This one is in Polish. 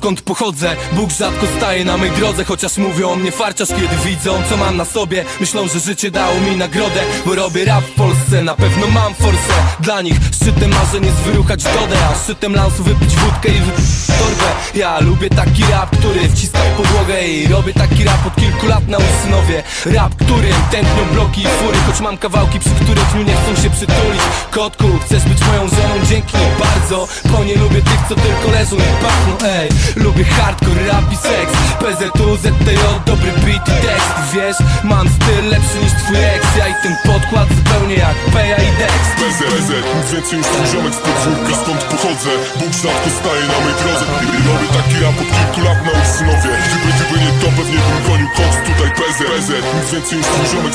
skąd pochodzę. Bóg rzadko staje na mej drodze Chociaż mówią o mnie farciarz, kiedy widzą co mam na sobie. Myślą, że życie dało mi nagrodę Bo robię rap w Polsce, na pewno mam forsę Dla nich. Szczytem marzeń jest wyruchać dodę A szczytem lansu wypić wódkę i Ja lubię taki rap, który wciska w podłogę I robię taki rap od kilku lat na usynowie Rap, którym tętnią bloki i fury Choć mam kawałki, przy których dniu nie chcą się przytulić. Kotku, chcesz być moją żoną? Dzięki bardzo Bo nie lubię tych, co tylko leżą i pachną, ej Lubię hardcore, rap i seks. PZU, ZTJ, dobry beat i tekst. Wiesz, mam styl lepszy niż twój ex. Ja i ten podkład zupełnie jak Peja i Dex. PZ, PZ, nic więcej niż twój ziomek z podwórka Stąd pochodzę, Bóg rzadko staje na mej drodze Robię taki rap od kilku lat na Ursynowie Gdyby, gdyby nie to pewnie bym gonił koks tutaj PZ, nic więcej niż twój ziomek